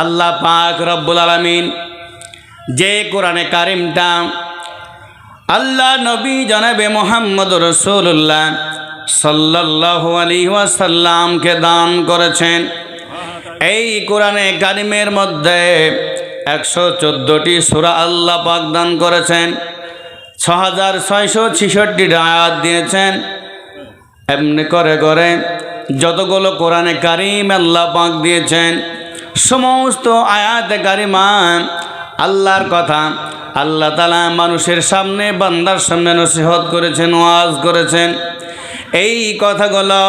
আল্লাহ পাক রব্বুল আলমিন যে কোরআনে কারিমটা আল্লাহ নবী জনাবে মোহাম্মদ রসুল্লাহ সাল্লাহ আলী ওয়াসাল্লামকে দান করেছেন। এই কোরআনে কারিমের মধ্যে একশো চোদ্দোটি সুরা আল্লাহ পাক দান করেছেন ছ হাজার ছয়শো ছিষট্টিটা আয়াত দিয়েছেন। এমনি করে করে যতগুলো কোরআনে কারিম আল্লাহ পাক দিয়েছেন সমস্ত আয়াতে কারিমা আল্লাহর কথা। আল্লাহ তালা মানুষের সামনে, বান্দার সামনে নসিহত করেছেন, ওয়াজ করেছেন। এই কথাগুলো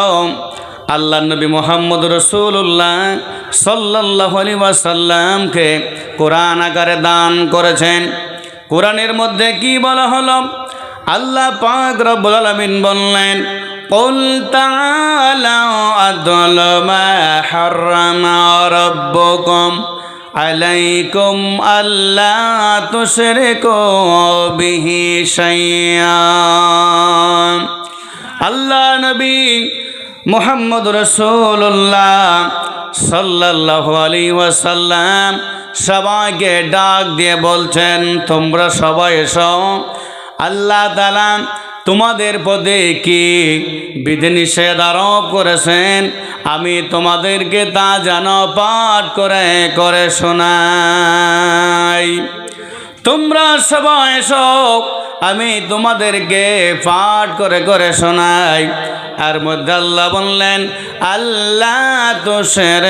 আল্লাহ নবী মোহাম্মদ রসুল্লাহ সাল্লাহ আলী ওয়াসাল্লামকে কোরআন আকারে দান করেছেন। কোরআনের মধ্যে কি বলা হলো? আল্লাহ পাক রব্বুল আলামিন বললেন قل تعالوا أدل ما حرم ربكم عليكم ألا تشركوا به شيئا আল্লাহ নবী মোহাম্মদ রসুল্লাহ সাল্লাহ আলী ওয়াসাল্লাম সবাইকে ডাক দিয়ে বলছেন তোমরা সবাই এসো আল্লাহ তালা তোমাদের পদে কি বিধিনিষেধ আরোপ করেছেন? আমি তোমাদেরকে তা যেন পাঠ করে করে শোনাই। তোমরা সবাই এসো, আমি তোমাদেরকে পাঠ করে করে শোনাই। আর মধ্যে আল্লাহ বললেন আল্লাহ তো সের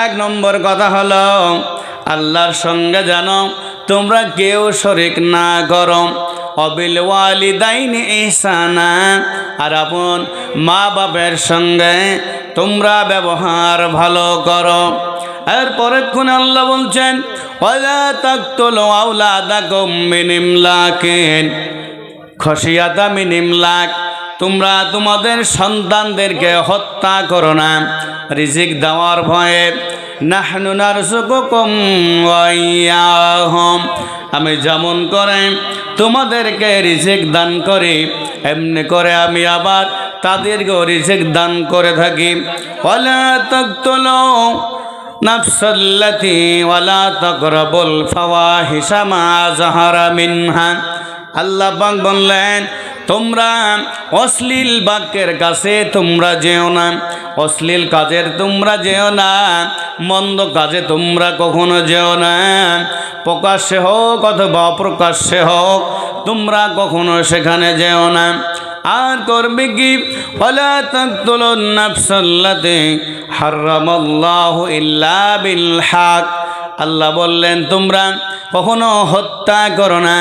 এক নম্বর কথা হলো, আল্লাহর সঙ্গে জানো তোমরা কেউ শরিক না করো। অবিল ওয়ালিদাইন ইসানা আর আপন মা বাপের সঙ্গে তোমরা ব্যবহার ভালো করো। আর পরেক্ষণে আল্লাহ বলছেন ওলা তাকতুল আউলাদাকুম মিন ইমলাকিন। খসিয়াতা মিন ইমলাক। তোমরা তোমাদের সন্তানদেরকে হত্যা করো না। রিজিক দেওয়ার ভয়ে নাহনু নারসুকুকুম আমি যেমন করে তোমাদেরকে রিজিক দান করি, এমনি করে আমি আবার তাদেরকেও রিজিক দান করে থাকি। ওয়ালা আল্লাহ পাক বললেন তোমরা অশ্লীল বাক্যের কাছে তোমরা যেও না। অশ্লীল কাজের তোমরা যেও না, মন্দ কাজে তোমরা কখনো যেও না। প্রকাশ্যে হোক অথবা অপ্রকাশ্যে হোক, তোমরা কখনো সেখানে যেও না। আর করবে কি? ওলা ইল্লা বিল আল্লাহ বললেন, তোমরা কখনো হত্যা করো না।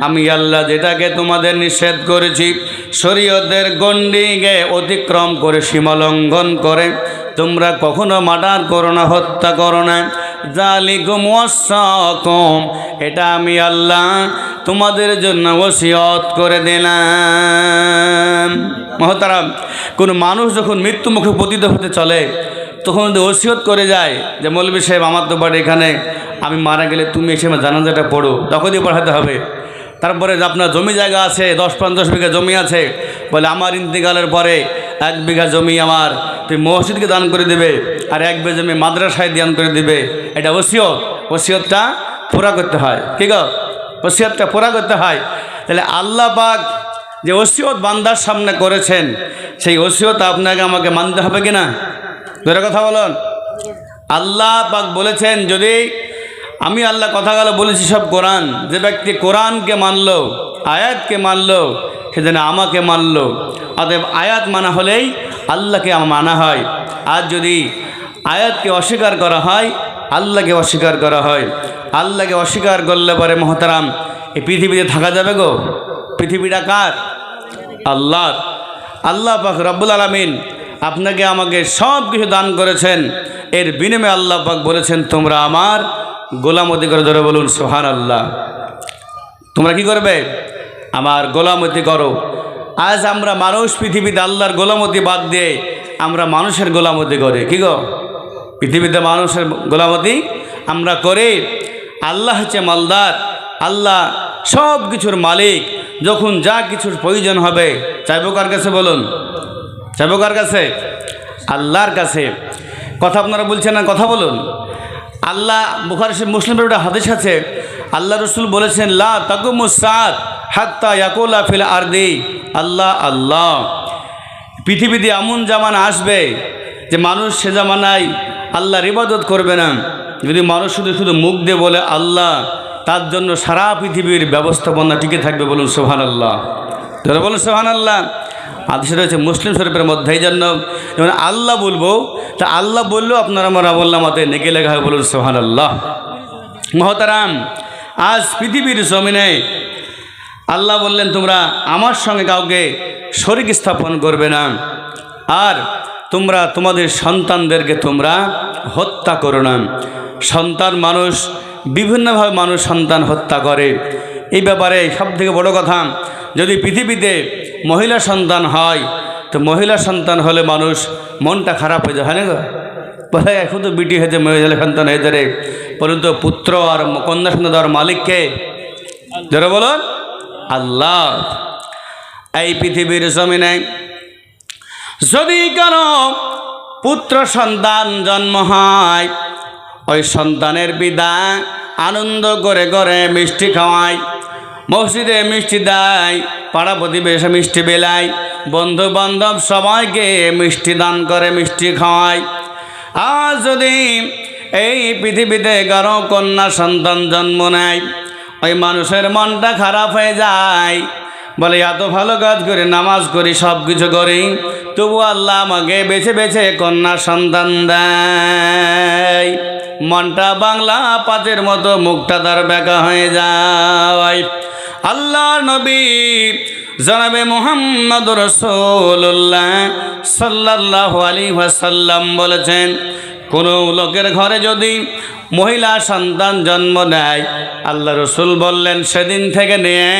আমি আল্লাহ যেটাকে তোমাদের নিষেধ করেছি, শরীয়তের গণ্ডিকে অতিক্রম করে সীমালঙ্ঘন করে। তোমরা কখনো মার্ডার করো না, হত্যা করো না। জালিকুম ওয়াসাকুম এটা আমি আল্লাহ তোমাদের জন্য ওসিয়ত করে দিলাম। মহতারাম, কোনো মানুষ যখন মৃত্যু মুখে পতিত হতে চলে তখন ওসিয়ত করে যায় যে, মৌলবী সাহেব, আমার তো বাড়ি এখানে আমি মারা গেলে তুমি এসে আমার জানাজাটা পড়ো, তখনই পড়াতে হবে। তারপরে আপনার জমি জায়গা আছে, দশ পঞ্চাশ বিঘা জমি আছে, বলে, আমার ইন্তেকালের পরে এক বিঘা জমি আমার তুমি মসজিদকে দান করে দেবে আর এক বিঘা জমি মাদ্রাসায় দান করে দিবে। এটা ওসিয়ত। ওসিয়তটা পুরা করতে হয়। ঠিক ওসিয়তটা পুরা করতে হয়। তাহলে আল্লাহ পাক যে ওসিয়ত বান্দার সামনে করেছেন, সেই ওসিয়ত আপনাকে আমাকে মানতে হবে কি না ধরে কথা বলুন। আল্লাহ পাক বলেছেন, যদি আমি আল্লাহ কথাগুলো বলেছি সব কোরআন, যে ব্যক্তি কোরআনকে মানল, আয়াতকে মানল সেদিন আমাকে মানল। অতএব আয়াত মানা হলেই আল্লাহকে মানা হয়। আর যদি আয়াতকে অস্বীকার করা হয়, আল্লাহকে অস্বীকার করা হয়। আল্লাহকে অস্বীকার করলে পরে মহতারাম, এই পৃথিবীতে থাকা যাবে গো? পৃথিবীটা কার? আল্লাহ আল্লাহ পাক রব্বুল আলমিন আপনাকে আমাকে সব কিছু দান করেছেন। এর বিনিময়ে আল্লাহ পাক বলেছেন, তোমরা আমার গোলামতি করে ধরে বলুন সোহান আল্লাহ তোমরা কি করবে? আমার গোলামতি করো। আজ আমরা মানুষ পৃথিবীতে আল্লাহর গোলামতি বাদ দিয়ে আমরা মানুষের গোলামতি করে। কি গো? পৃথিবীতে মানুষের গোলামতি আমরা করে। আল্লাহ হচ্ছে মালদার। আল্লাহ সব কিছুর মালিক। যখন যা কিছুর প্রয়োজন হবে, চাইব কার কাছে বলুন? চাইব কার কাছে, আল্লাহর কাছে। কথা আপনারা বলছেন না, কথা বলুন। আল্লাহ, বুখার মুসলিমের একটা হাদিস আছে, আল্লাহ রসুল বলেছেন, লা তাকুমুসাদ হাত্তা ইয়াকুলা ফিল আরদি। আল্লাহ আল্লাহ। পৃথিবীতে এমন জামানা আসবে যে মানুষ সে জামানায় আল্লাহর ইবাদত করবে না। যদি মানুষ শুধু শুধু মুখ দিয়ে বলে আল্লাহ, তার জন্য সারা পৃথিবীর ব্যবস্থাপনা টিকে থাকবে বলুন সোহান আল্লাহ বলুন সোহান আল্লাহ আদেশ রয়েছে মুসলিম শরীফের মধ্যে, এই জন্য যেমন আল্লাহ বলব, তা আল্লাহ বললেও আপনারা আমরা বললাম আমাদের নেকে লেখা বলুন সোহান আল্লাহ মহতারাম, আজ পৃথিবীর জমিনে আল্লাহ বললেন, তোমরা আমার সঙ্গে কাউকে শরিক স্থাপন করবে না, আর তোমরা তোমাদের সন্তানদেরকে তোমরা হত্যা করো না। সন্তান মানুষ, বিভিন্নভাবে মানুষ সন্তান হত্যা করে। এই ব্যাপারে সবথেকে বড় কথা, যদি পৃথিবীতে মহিলা সন্তান হয়, তো মহিলা সন্তান হলে মানুষ মনটা খারাপ হয়ে যায়, হয় না? বলে, এখন তো বিটি হয়েছে মহিলা সন্তান হয়ে ধরে পরন্তু পুত্র আর কন্যা সন্তান দেওয়ার মালিককে যারা বলুন, আল্লাহ। এই পৃথিবীর জমিনে যদি কারও পুত্র সন্তান জন্ম হয় ওই সন্তানের পিতা আনন্দ করে করে মিষ্টি খাওয়ায়, মসজিদে মিষ্টি দেয়, পাড়া প্রতিবেশে মিষ্টি বেলায় বন্ধু বান্ধব সবাইকে মিষ্টি দান করে মিষ্টি খাওয়ায়। আর যদি এই পৃথিবীতে কারও কন্যা সন্তান জন্ম নেয়, ওই মানুষের মনটা খারাপ হয়ে যায়। বলে, এত ভালো কাজ করে, নামাজ করি সব কিছু করি, তবু আল্লাহ আমাকে বেছে বেছে কন্যা সন্তান দেয়। মনটা বাংলা পাতের মতো, মুখটা তার বেকা হয়ে যায়। আল্লাহ নবী জনাবে মোহাম্মদ রসুল্লাহ সাল্লাহ আলী ওয়াসাল্লাম বলেছেন কোনো লোকের ঘরে যদি মহিলা সন্তান জন্ম নেয়, আল্লাহ রসুল বললেন, সেদিন থেকে নিয়ে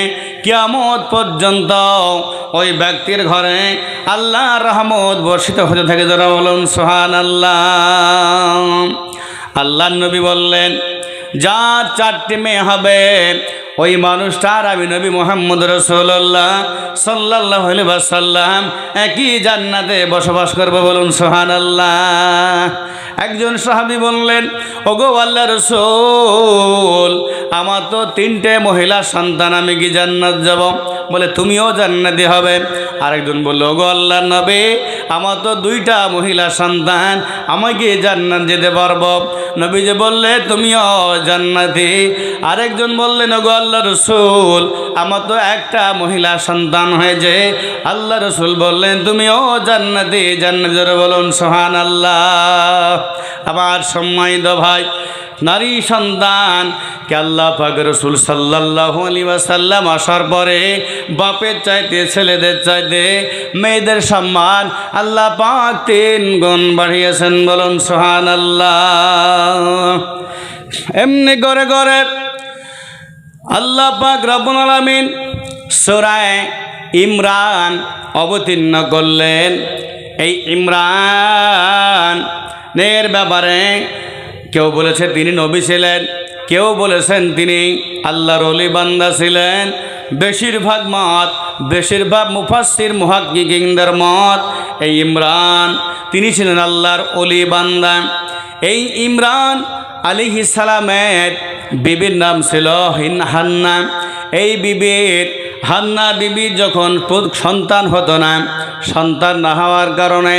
কিয়ামত পর্যন্ত ওই ব্যক্তির ঘরে আল্লাহ রহমত বর্ষিত হতে থাকে যারা বলুন সোহান আল্লাহ আল্লাহ নবী বললেন, যার চারটি মেয়ে হবে ওই মানুষটার আমি নবী মোহাম্মদ রসুল্লাহ সাল্লাহ সাল্লাম একই জান্নাতে বসবাস করব বলুন সোহান আল্লাহ একজন সাহাবি বললেন, ওগো আল্লাহ রসুল, আমার তো তিনটে মহিলা সন্তান, আমি কি জান্নাত যাব? বলে, তুমিও জান্নাতি হবে। আরেকজন বলল, ওগো আল্লাহ নবে, আমার তো দুইটা মহিলা সন্তান আমাকে জান্নাত যেতে পারব? নবী যে বললে, তুমিও জান্নাতি। আরেকজন বললেন, ওগো আল্লাহ রসুল, আমার তো একটা মহিলা সন্তান হয়েছে। আল্লাহ রসুল বললেন, তুমিও জান্নাতি জান্নাতের বলুন সোহান আল্লাহ আবার সম্মানিত ভাই, নারী সন্তান, কে আল্লাহ পাক রসুল সাল্লাহ আলী আসার পরে বাপের চাইতে, ছেলেদের চাইতে, মেয়েদের সম্মান আল্লাহ পাক তিন গুণ বাড়িয়েছেন বলুন সোহান আল্লাহ এমনি করে করে আল্লাহ পাক রব্বুল আলামিন সূরায়ে ইমরান অবতীর্ণ করলেন। এই ইমরান এর ব্যাপারে কেউ বলেছে তিনি নবী ছিলেন, কেউ বলেছেন তিনি আল্লাহর অলি বান্দা ছিলেন। বেশিরভাগ মত বেশিরভাগ মুফাসির মুহাক্কিকিনদের মত, এই ইমরান, তিনি ছিলেন আল্লাহর অলি বান্দা। এই ইমরান আলী সালামের বিবির নাম ছিল হিন হান্না। এই বিবির, হান্না বিবির যখন সন্তান হতো না, সন্তান না হওয়ার কারণে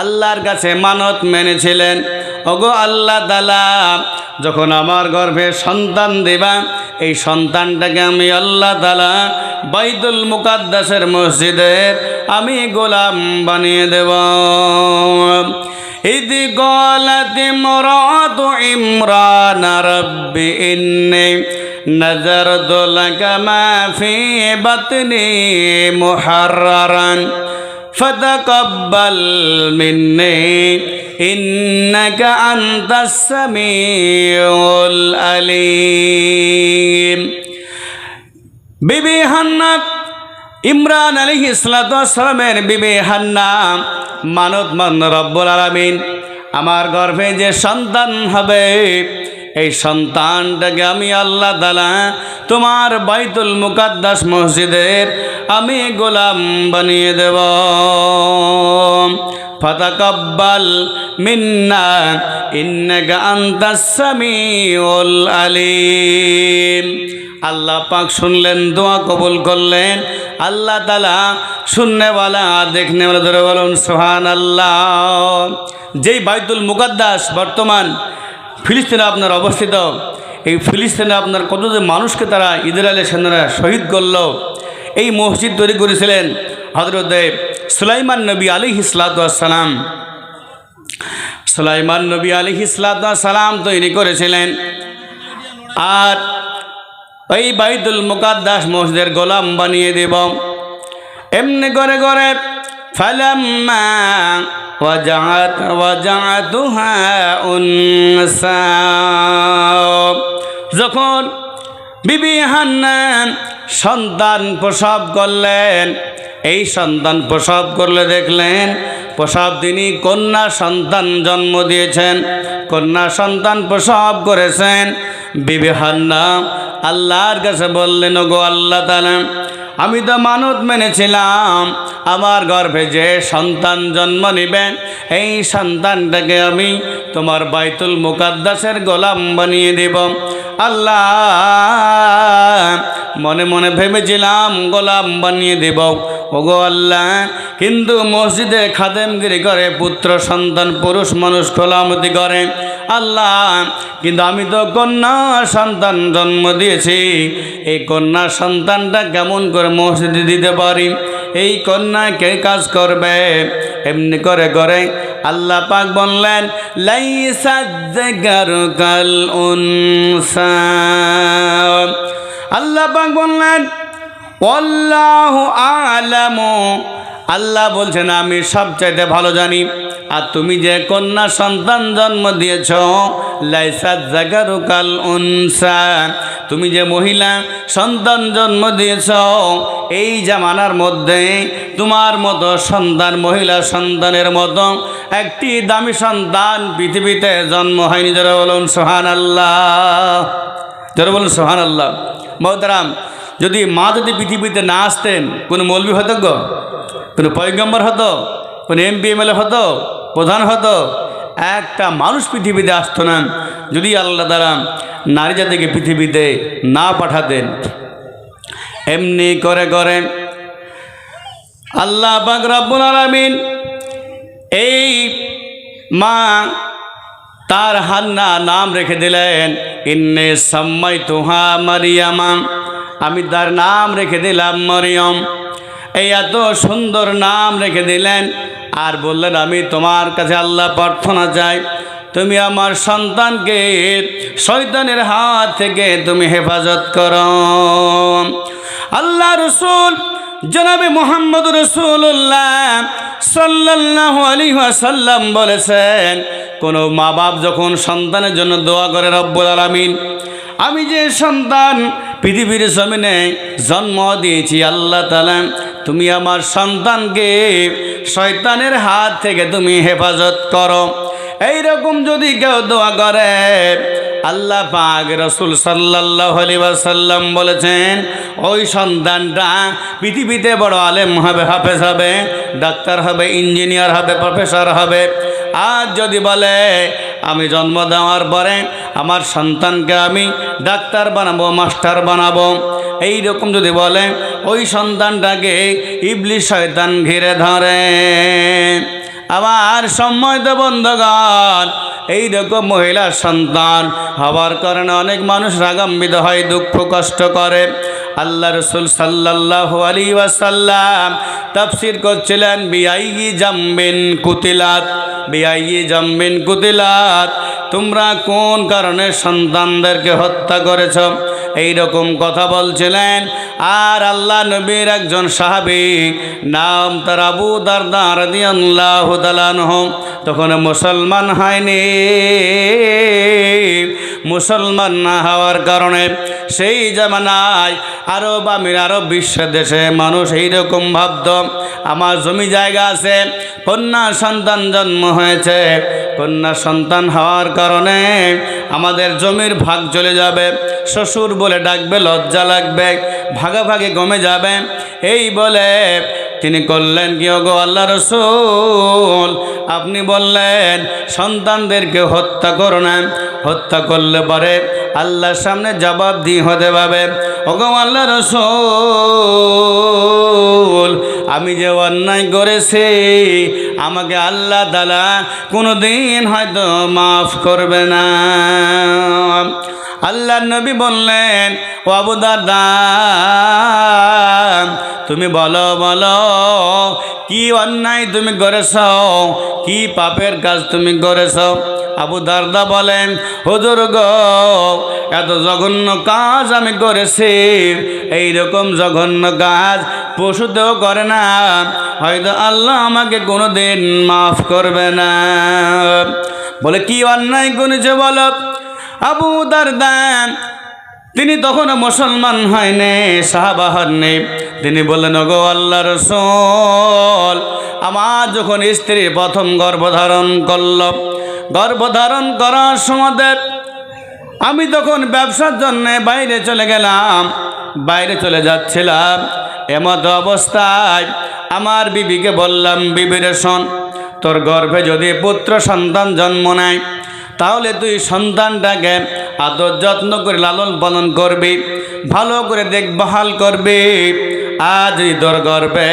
আল্লাহর কাছে মানত মেনেছিলেন। ওগো আল্লাহ দালা যখন আমার গর্ভে সন্তান দেবা এই সন্তানটাকে আমি আল্লাহ তালা বাইতুল মুকাদ্দাসের মসজিদের আমি গোলাম বানিয়ে দেব إذ قالت امرأة عمران رب إني نذرت لك ما في بطني محررا فتقبل مني إنك أنت السميع العليم বিবি হান্না, ইমরান আলী ইসলাতামের বিবি হান্না, মানত মান রব্বুল আলমিন, আমার গর্ভে যে সন্তান হবে, এই সন্তানটাকে আমি আল্লাহ তালা তোমার বাইতুল মুকাদ্দাস মসজিদের আমি গোলাম বানিয়ে দেব। ফাতাকাব্বাল মিন্না, ইন্নাকা আনতাস সামিউল আলিম। আল্লাহ পাক শুনলেন, দোয়া কবুল করলেন। আল্লাহ তালা শুননেওয়ালা, দেখনেওয়ালা, ধরে বলুন সোহান আল্লাহ যেই বাইতুল মুকাদ্দাস বর্তমান ফিলিস্তিনে আপনার অবস্থিত, এই ফিলিস্তিনে আপনার কত যে মানুষকে তারা আলী সেনারা শহীদ করল। এই মসজিদ তৈরি করেছিলেন হজরত সুলাইমান নবী আলী হিসলাতাম সুলাইমান নবী আলী হিসলাতাম তৈরি করেছিলেন। আর ওই বাইতুল মুকাদ্দাস মসজিদের গোলাম বানিয়ে দেব। এমনি করে করে যখন বিবি হান্নান সন্তান প্রসব করলেন, এই সন্তান প্রসব করলে দেখলেন প্রসব তিনি কন্যা সন্তান জন্ম দিয়েছেন। কন্যা সন্তান প্রসব করেছেন। বিবি হান্না আল্লাহর কাছে বললেন গো আল্লাহ তালা আমি তো মানত মেনেছিলাম। আমার গর্ভে যে সন্তান জন্ম নেবেন এই সন্তানটাকে আমি তোমার বাইতুল মুকাদ্দাসের গোলাম বানিয়ে দেব। আল্লাহ মনে মনে ভেবেছিলাম, গোলাম বানিয়ে দেব। ওগো আল্লাহ, কিন্তু মসজিদে খাদেমগিরি করে পুত্র, সন্তান, পুরুষ, মানুষ খোলামতি করে। আল্লাহ, কিন্তু আমি তো কন্যা, সন্তান জন্ম দিয়েছি। এই কন্যা সন্তানটা কেমন করে মসজিদে দিতে পারি? এই কন্যা কে কাজ করবে? এমনি করে করে আল্লাহ পাক বললেন লাইসাদ্দার কাল উনসা। আল্লাহ পাক বললেন অল্লাহ আলামু। আল্লাহ বলছেন, আমি সবচাইতে ভালো জানি। আর তুমি যে কন্যা সন্তান জন্ম দিয়েছ লাইসাদ জাগারুকাল উনসা। তুমি যে মহিলা সন্তান জন্ম দিয়েছ, এই জামানার মধ্যে তোমার মতো সন্তান, মহিলা সন্তানের মতো একটি দামি সন্তান পৃথিবীতে জন্ম হয়নি। যারা বলুন সোহান আল্লাহ যারা বলুন সোহান আল্লাহ মহতারাম, যদি মা যদি পৃথিবীতে না আসতেন, কোনো মৌলবী হতো গো? কোনো পয়গম্বর হতো? কোনো এমপি, এমএলএ হতো? প্রধান হতো? একটা মানুষ পৃথিবীতে আসতো না। যদি আল্লাহ দ্বারা নারী জাতিকে পৃথিবীতে না পাঠাতেন, এমনি করে করে আল্লাহ পাক আলামিন এই মা তার হান্না নাম রেখে দিলেন। ইন্নে সাম্মাই তুহা মারিয়ামা। আমি তার নাম রেখে দিলাম মরিয়ম। এই এত সুন্দর নাম রেখে দিলেন আর বললেন, আমি তোমার কাছে আল্লাহ প্রার্থনা চাই। তুমি আমার সন্তানকে শয়তানের হাত থেকে তুমি হেফাজত করো। আল্লাহ রসুল জনাবে মোহাম্মদ রসুল্লাহ সাল্লাহ আলী সাল্লাম বলেছেন, কোনো মা বাপ যখন সন্তানের জন্য দোয়া করে রব্বুল আলমিন, আমি যে সন্তান পৃথিবীর জমিনে জন্ম দিয়েছি, আল্লাহ তালা তুমি আমার সন্তানকে শয়তানের হাত থেকে তুমি হেফাজত করো। এইরকম যদি কেউ দোয়া করে, আল্লাহ পাক রসুল সাল্লাহ সাল্লাম বলেছেন, ওই সন্তানটা পৃথিবীতে বড় আলেম হবে, হাফেজ হবে, ডাক্তার হবে, ইঞ্জিনিয়ার হবে, প্রফেসর হবে। আর যদি বলে, আমি জন্ম দেওয়ার পরে আমার সন্তানকে আমি ডাক্তার বানাবো, মাস্টার বানাবো এই রকম যদি বলে, ওই সন্তানটাকে ইবলিশ শয়তান ঘিরে ধরে। আবার সম্মত বন্ধগণ এইরকম মহিলার সন্তান হওয়ার কারণে অনেক মানুষ রাগাম্বিত হয়, দুঃখ কষ্ট করে। আল্লাহ রসুল সাল্লাহ আলী ওয়াসাল্লাম তাফসির করছিলেন, বিআই জাম্বিন কুতিলাত, বিআই জাম্বিন কুতিলাত, তোমরা কোন কারণে সন্তানদেরকে হত্যা করেছ? এই রকম কথা বলছিলেন। আর আল্লাহ নবীর একজন সাহাবি, নাম তার আবু দারদা রাদিয়াল্লাহ তালানহ তখন মুসলমান হয়নি। মুসলমান না হওয়ার কারণে সেই জামানায় আরব আমির, আরব বিশ্ব দেশে মানুষ এইরকম ভাবত, আমার জমি জায়গা আছে, কন্যা সন্তান জন্ম হয়েছে কন্যা সন্তান হওয়ার কারণে আমাদের জমির ভাগ চলে যাবে। শ্বশুর বলে ডাকবে, লজ্জা লাগবে, ভাগাভাগি কমে যাবে। এই বলে তিনি করলেন কি? গো আল্লাহ রসুল, আপনি বললেন, সন্তানদেরকে হত্যা করো না। হত্যা করলে পরে আল্লাহর সামনে জবাব দিয়ে হতে পাবে ওগো আল্লাহ রসুল, আমি যে অন্যায় করেছি আমাকে আল্লাহ দালা কোনো দিন হয়তো মাফ করবে না। আল্লাহ নবী বললেন, ও আবু দাদা তুমি বলো বলো কি অন্যায় তুমি করেছ? কি পাপের কাজ তুমি করেছ? আবু দারদা বলেন, হুজুর গো, এত জঘন্য কাজ আমি করেছি। এই রকম জঘন্য কাজ পশুতেও করে না। হয়তো আল্লাহ আমাকে কোনো দিন মাফ করবে না। বলে, কি অন্যায় করেছে বলো? আবু দারদান তিনি তখনও মুসলমান হয়নি, সাহাবা হননি। তিনি বললেন গো আল্লাহ রসুল আমার যখন স্ত্রী প্রথম গর্ভধারণ করল, গর্ভধারণ করার সময় আমি তখন ব্যবসার জন্যে বাইরে চলে গেলাম, বাইরে চলে যাচ্ছিলাম। এমত অবস্থায় আমার বিবিকে বললাম বিবিরেশন শোন, তোর গর্ভে যদি পুত্র সন্তান জন্ম নেয় তাহলে তুই সন্তানটাকে আদর যত্ন করে লালন পালন করবি, ভালো করে দেখভাল করবি। আজ তোর গর্ভে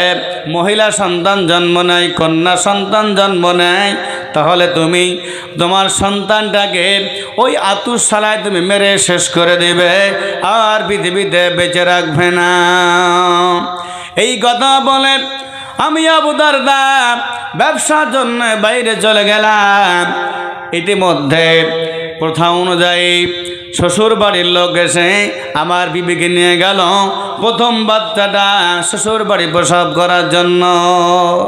মহিলা সন্তান জন্ম নেয়, কন্যা সন্তান জন্ম নেয়, তাহলে তুমি তোমার সন্তানটাকে ওই আতুর সালায় তুমি মেরে শেষ করে দেবে, আর পৃথিবীতে বেঁচে রাখবে না। এই কথা বলে আমি আবুদার দাম ব্যবসার জন্য বাইরে চলে গেলাম। ইতিমধ্যে প্রথা অনুযায়ী শ্বশুর বাড়ির লোক এসে আমার বিবিকে নিয়ে গেল। প্রথম বাচ্চাটা শ্বশুর বাড়ি প্রসব করার জন্য।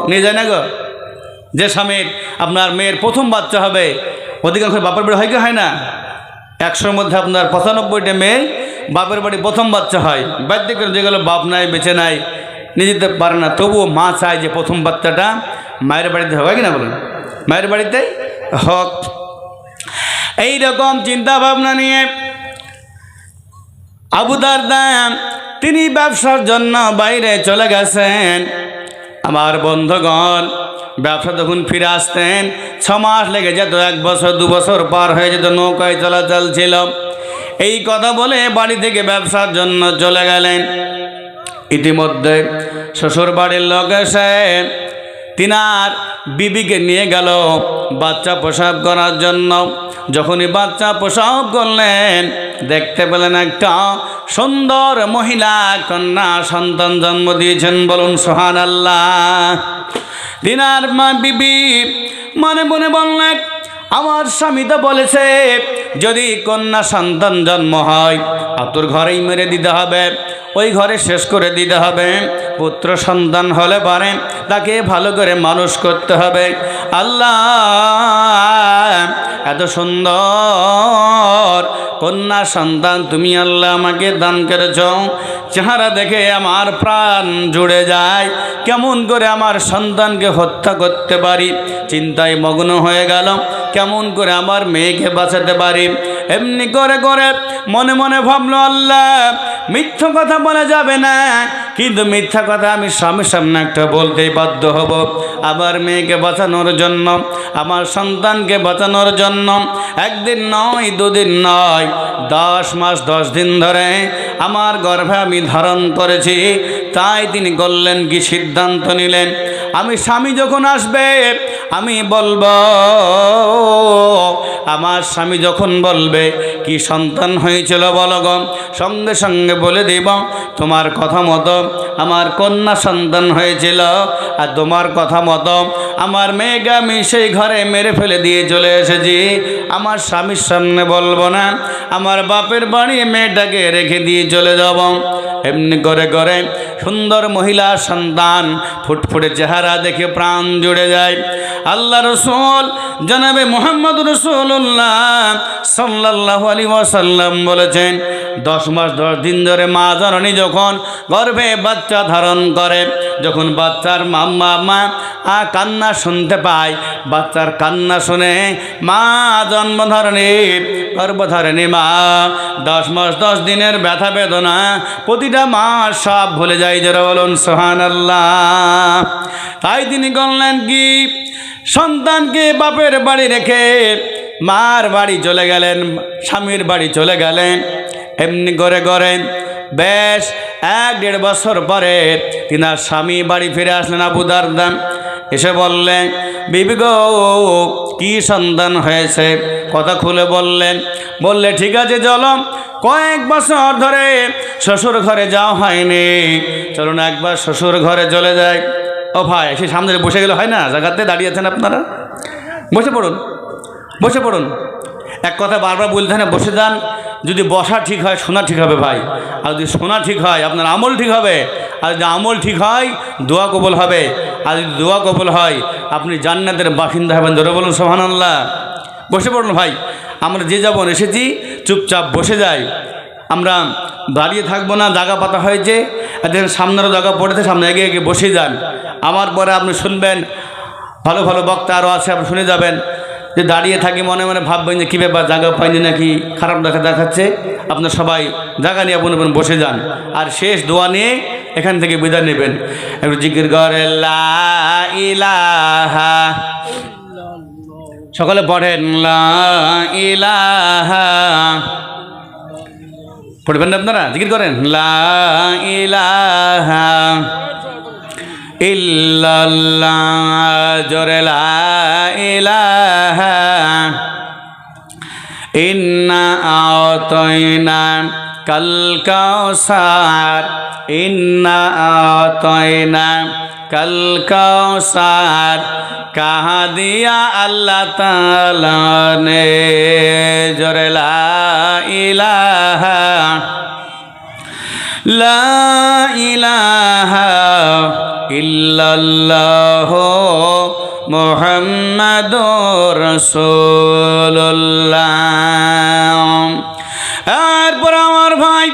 নিয়ে যায় না গো? যে স্বামীর আপনার মেয়ের প্রথম বাচ্চা হবে, অধিকাংশ বাপের বাড়ি হয় কি হয় না? একশোর মধ্যে আপনার পঁচানব্বইটা মেয়ে বাপের বাড়ি প্রথম বাচ্চা হয়। বাদ্য করে যেগুলো বাপ নাই, বেঁচে নাই, নিয়ে যেতে পারে না। তবুও মা চায় যে প্রথম বাচ্চাটা মায়ের বাড়িতে হবে কি না বলুন? মায়ের বাড়িতে হক। এই রকম চিন্তা ভাবনা নিয়ে আবুদার দাম তিনি ব্যবসার জন্য বাইরে চলে গেছেন। আমার বন্ধুগণ, ব্যবসা তখন ফিরে আসতেন ছ মাস লেগে যেত, এক বছর, দু বছর পার হয়ে যেত, নৌকায় চলাচল ছিল। এই কথা বলে বাড়ি থেকে ব্যবসার জন্য চলে গেলেন। ইতিমধ্যে শ্বশুর বাড়ির লোক এসে তিনার বিবিকে নিয়ে গেল বাচ্চা প্রসাব করার জন্য। যখনই বাচ্চা প্রসাব করলেন, দেখতে পেলেন একটা সুন্দর মহিলা কন্যা সন্তান জন্ম দিয়েছেন বলুন সোহান আল্লাহ দিনার মা বিবি মনে মনে বললেন আমার স্বামী তো বলেছে, যদি কন্যা সন্তান জন্ম হয় আতুর ঘরেই মেরে দিতে হবে, ওই ঘরে শেষ করে দিতে হবে, পুত্র সন্তান হলে পারে, তাকে ভালো করে মানুষ করতে হবে। আল্লাহ, এত সুন্দর কন্যা সন্তান তুমি আল্লাহ আমাকে দান করেছ চেহারা দেখে আমার প্রাণ জুড়ে যায়। কেমন করে আমার সন্তানকে হত্যা করতে পারি? চিন্তায় মগ্ন হয়ে গেল কেমন করে আমার মেয়েকে বাঁচাতে পারি? এমনি করে করে মনে মনে ভাবলো, আল্লাহ, মিথ্যা কথা বলা যাবে না। কিন্তু মিথ্যা কথা আমি স্বামীর সামনে একটা বলতেই বাধ্য হব। আমার মেয়েকে বাঁচানোর জন্য, আমার সন্তানকে বাঁচানোর জন্য একদিন নয়, দুদিন নয়, দশ মাস, দশ দিন ধরে আমার গর্ভে আমি ধারণ করেছি। তাই তিনি করলেন কি সিদ্ধান্ত নিলেন। আমি স্বামী যখন আসবে, আমি বলব, আমার স্বামী যখন বলবে, কি সন্তান হয়েছিল বলগম সঙ্গে সঙ্গে বলে দিব, তোমার কথা মতো আমার কন্যা সন্তান হয়েছিল, আর তোমার কথা মতো আমার মেয়েকে আমি সেই ঘরে মেরে ফেলে দিয়ে চলে এসেছি। আমার স্বামীর সামনে বলব না, আমার বাপের বাড়ি মেয়েটাকে রেখে দিয়ে চলে যাব। এমনি করে করে সুন্দর মহিলা সন্তান, ফুটফুটে চেহারা দেখে প্রাণ জুড়ে যায়। আল্লাহ রসুল, জনাবে মোহাম্মদ রসুল্লাহ সাল্লাহ আলী ওয়াসাল্লাম বলেছেন, দশ মাস দশ দিন ধরে মা জননী যখন গর্ভে বাচ্চা ধারণ করে, যখন বাচ্চার মাম্মা মা কান্না কান্না শুনতে পায়। বাচ্চার কান্না শুনে মা জন্মধারণী গর্ভধারণী মা। দশ মাস, দশ দিনের ব্যথা বেদনা, প্রতিটা মাস সব ভুলে যায় যারা বলুন সোহান আল্লাহ তাই তিনি বললেন কি, সন্তানকে বাপের বাড়ি রেখে মার বাড়ি চলে গেলেন, স্বামীর বাড়ি চলে গেলেন। এমনি করে করে বেশ এক দেড় বছর পরে তিনার স্বামী বাড়ি ফিরে আসলেন আবু দারদান এসে বললেন, বিবি গো, কি সন্তান হয়েছে? কথা খুলে বললেন, বললে, ঠিক আছে, চলো। কয়েক বছর ধরে শ্বশুর ঘরে যাওয়া হয়নি। চলুন একবার শ্বশুর ঘরে চলে যায় ও ভাই সে সামনে বসে গেলে হয় না? জায়গাতে দাঁড়িয়ে আছেন আপনারা? বসে পড়ুন বসে পড়ুন। এক কথা বারবার বলতে না, বসে যান। যদি বসা ঠিক হয়, শোনা ঠিক হবে ভাই। আর যদি শোনা ঠিক হয়, আপনার আমল ঠিক হবে। আর যদি আমল ঠিক হয়, দোয়া কবল হবে। আর যদি দোয়া কবল হয়, আপনি জান্নাতের বাসিন্দা হবেন। ধরে বলুন সোহান আল্লাহ বসে পড়ুন ভাই। আমরা যে যাবন এসেছি, চুপচাপ বসে যাই। আমরা দাঁড়িয়ে থাকব না, জায়গা পাতা হয়েছে। দেখেন, সামনেরও জায়গা পড়েছে, সামনে এগিয়ে এগিয়ে বসে যান। আমার পরে আপনি শুনবেন, ভালো ভালো বক্তা আরও আছে, আপনি শুনে যাবেন। যে দাঁড়িয়ে থাকি মনে মনে ভাববেন যে কী ব্যাপার, জায়গা পাইনি নাকি? খারাপ দেখা দেখাচ্ছে। আপনার সবাই জায়গা নিয়ে আপন আপন বসে যান। আর শেষ দোয়া নিয়ে এখান থেকে বিদায় নেবেন। একটু জিকির করে, লা ইলাহা সকলে পড়েন পড়বেন না আপনারা? জিকির করেন, লা ইলাহা ইল্লাল্লাহ, জোরে লা ইলাহা ইন্না আতয়না কাল কাউসার ইন্না আতয়না কাল কাউসার কাহা দিয়া আল্লাহ তাআলা নে, জোরে লা ইলাহা লা ইলাহা ইল্লাল্লাহ মুহাম্মাদুর রাসূলুল্লাহ। এরপর আমার ভাই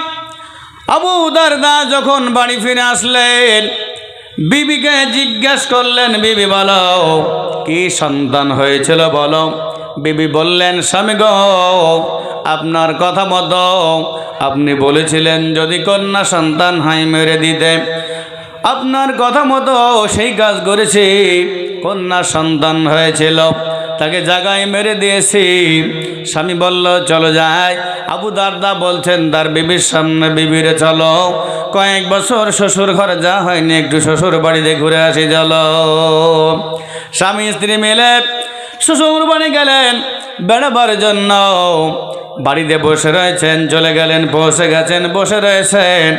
আবু দারদা যখন বাড়ি ফিরে আসলেন, বিবিকে জিজ্ঞেস করলেন, বিবি বলো, কি সন্তান হয়েছিল বলো? বিবি বললেন, স্বামী গো, আপনার কথা মতো আপনি বলেছিলেন, যদি কন্যা সন্তান হয় মেরে দিতে আপনার কথা মতো সেই কাজ করেছি। কন্যা সন্তান হয়েছিল, তাকে জায়গায় মেরে দিয়েছি। স্বামী বলল, চলো যাই। আবু দারদা বলছেন, তার বিবির সামনে বিবিরে চলো। কয়েক বছর শ্বশুর ঘরে যা হয়নি, একটু শ্বশুর বাড়িতে ঘুরে আসি, চলো। স্বামী স্ত্রী মিলে শ্বশুর বাড়ি গেলেন বেড়াবার জন্য। বাড়িতে বসে রয়েছেন, চলে গেলেন, বসে গেছেন, বসে রয়েছেন।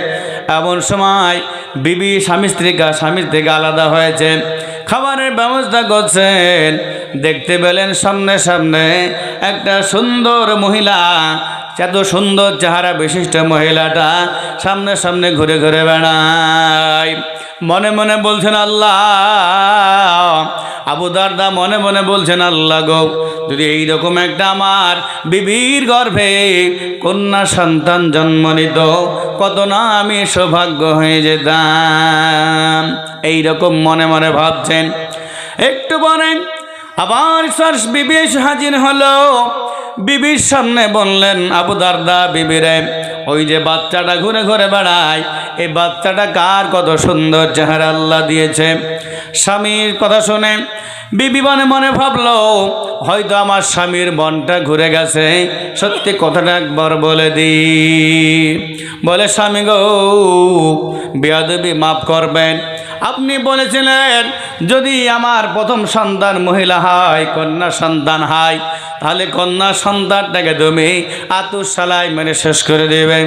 এমন সময় বিবি, স্বামী স্ত্রীকা স্বামীর থেকে আলাদা হয়েছেন। খাবারের ব্যবস্থা করছেন। দেখতে পেলেন সামনে সামনে একটা সুন্দর মহিলা এত সুন্দর চেহারা বিশিষ্ট মহিলাটা সামনে সামনে ঘুরে ঘুরে বেড়ায়। মনে মনে বলছেন, আল্লাহ, আবু দারদা মনে মনে বলছেন, আল্লাহ গো, যদি এইরকম একটা আমার বিবির গর্ভে কন্যা সন্তান জন্ম নিত, কত না আমি সৌভাগ্য হয়ে যেতাম। এইরকম মনে মনে ভাবছেন। একটু পরে আবার সার্স বিবি হাজির হলো। বিবির সামনে বললেন, আবু দারদা বিবিরে ওই যে বাচ্চাটা ঘুরে ঘুরে বেড়ায়, এই বাচ্চাটা কার কত সুন্দর চেহারা আল্লাহ দিয়েছে। স্বামীর কথা শুনে বিবি মনে মনে ভাবলো, হয়তো আমার স্বামীর মনটা ঘুরে গেছে। সত্যি কথাটা একবার বলে দি বলে, স্বামী গো, বিয়াদবি মাফ করবেন। আপনি বলেছিলেন, যদি আমার প্রথম সন্তান মহিলা হয়, কন্যা সন্তান হয়, তাহলে কন্যা সন্তানটাকে তুমি আতুর সালাই মেরে শেষ করে দেবে।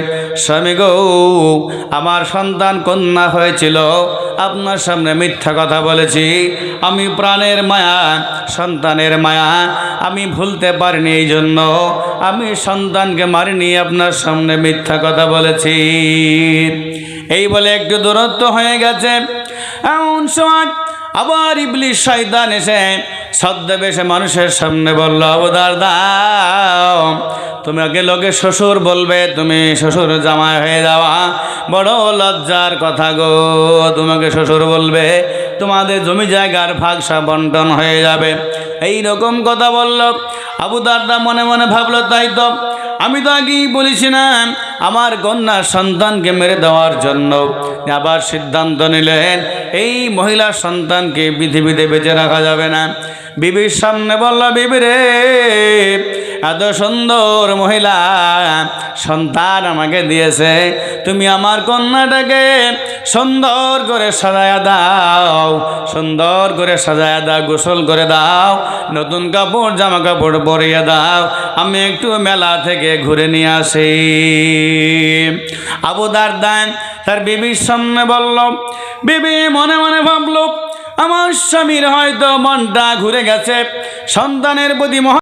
স্বামী গো, আমার সন্তান কন্যা হয়েছিল, আপনার সামনে মিথ্যা কথা বলেছি। আমি প্রাণের মায়া, সন্তানের মায়া, আমি ভুলতে পারিনি এই জন্য আমি সন্তানকে মারিনি, আপনার সামনে মিথ্যা কথা বলেছি। এই বলে একটু দূরত্ব হয়ে গেছে। এমন সময় আবার ইবলিশ শয়তান এসে ছদ্মবেশে মানুষের সামনে বলল অবদার দাও তোমাকে লোকে শ্বশুর বলবে, তুমি শ্বশুর জামাই হয়ে যাওয়া, বড় লজ্জার কথা গো, তোমাকে শ্বশুর বলবে, তোমাদের জমি জায়গার ভাগসা বন্টন হয়ে যাবে। এই রকম কথা বলল। আবু দারদা মনে মনে ভাবলো, তাই তো, আমি তো আগেই বলেছি না আমার কন্যার সন্তানকে মেরে দেওয়ার জন্য আবার সিদ্ধান্ত নিলেন, এই মহিলার সন্তানকে পৃথিবীতে বেঁচে রাখা যাবে না। বিবির সামনে বলল, বিবি রে, এত সুন্দর মহিলা সন্তান আমাকে দিয়েছে। তুমি আমার কন্যাটাকে সুন্দর করে সাজায়া দাও, সুন্দর করে সাজায়া দাও, গোসল করে দাও, নতুন কাপড়, জামা কাপড় পরিয়ে দাও। আমি একটু মেলা থেকে ঘুরে নিয়ে আসি। আবু দারদান তার বিবির সামনে বলল, বিবি, মনে মনে ভাবল, আমার স্বামীর হয়তো মনটা ঘুরে গেছে, সন্তানের প্রতি